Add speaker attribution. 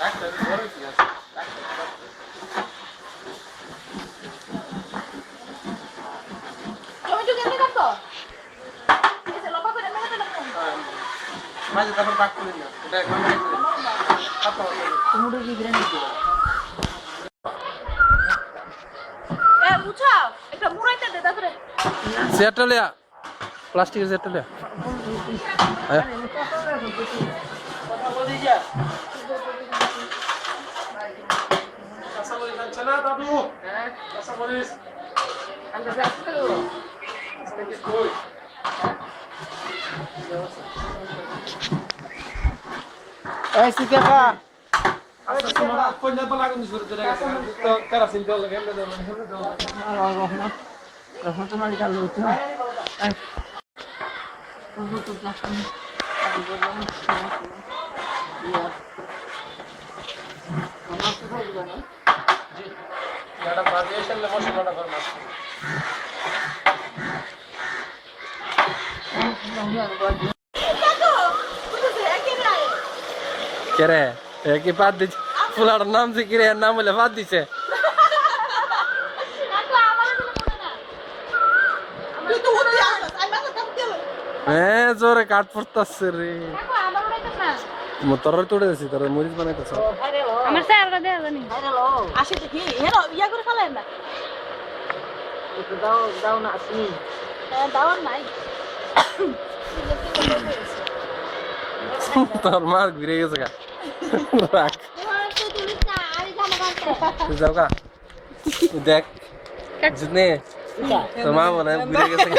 Speaker 1: করে
Speaker 2: মাঝে তারপর করে না
Speaker 1: টমেটো কি বিরিয়ানি দিও
Speaker 3: এ একটা মুড়াইতে দে তারপরে
Speaker 2: চেয়ারটা লিয়া প্লাস্টিকের
Speaker 1: যা
Speaker 2: কাঁচামরিচ আনছে না দাদু হ্যাঁ কাঁচামরিচ কই
Speaker 1: এই সিকাকা
Speaker 2: আচ্ছা তোমার পঞ্জাব বলা কোন শুরু করে গেছে তো কেরাসিন তেল লাগে এমনি দাও এমনি দাও
Speaker 1: রহমান রহমান তোমার কাল লুচি এই তো তো তো আমি বললাম ইয়ার আমার তো থাকবে না
Speaker 2: বাজে এসে মশলাটা করে কি পাত দিচ্ছে ফুলার নাম যে কিরে নাম বলে পাত দিছে। হ্যাঁ জোরে কাট পড়তাছে রে। মোতর তোড়ে দিছি তোর মরিচ বানাইতেছ
Speaker 3: আমার স্যাররা দেয়া জানি আসে তো কি হেরো ইয়া করে ফেলেন না
Speaker 1: দাও দাও না আসনি
Speaker 3: নাই
Speaker 2: তোর মার ঘুরে গেছে গা রাখ যাও গা দেখ জিতনে মা মনে ঘুরে গেছে